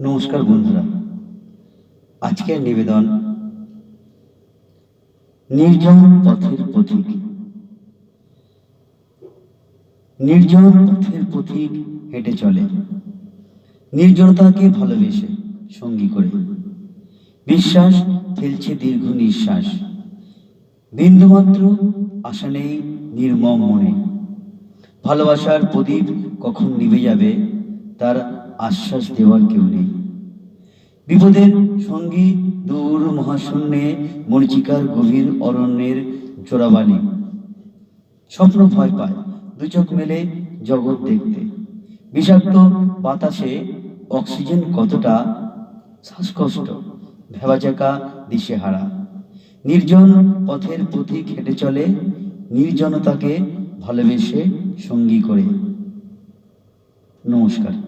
নমস্কার বন্ধুরা। আজকের নিবেদন, নির্জন পথের পথিক নির্জন পথের পথিক হেঁটে চলে। নির্জনতাকে ভালোবেসে সঙ্গী করে। বিশ্বাস ফেলছে দীর্ঘ নিঃশ্বাস। বিন্দুমাত্র আশা নেই নির্মম মনে। ভালোবাসার প্রদীপ কখন নিভে যাবে, তার আশ্বাস দেওয়ার কেউ নেই। বিপদের সঙ্গী দূর মহাশূন্যে মরিচিকার গভীর অরণ্যের জোড়াবাণী। স্বপ্ন ভয় পায়, দু চোখ মেলে জগৎ দেখতে। বিষাক্ত বাতাসে অক্সিজেন কতটা শ্বাসকষ্ট, ভেবাচাকা দিশেহারা। নির্জন পথের পথিক হেঁটে চলে, নির্জনতাকে ভালোবেসে সঙ্গী করে। নমস্কার।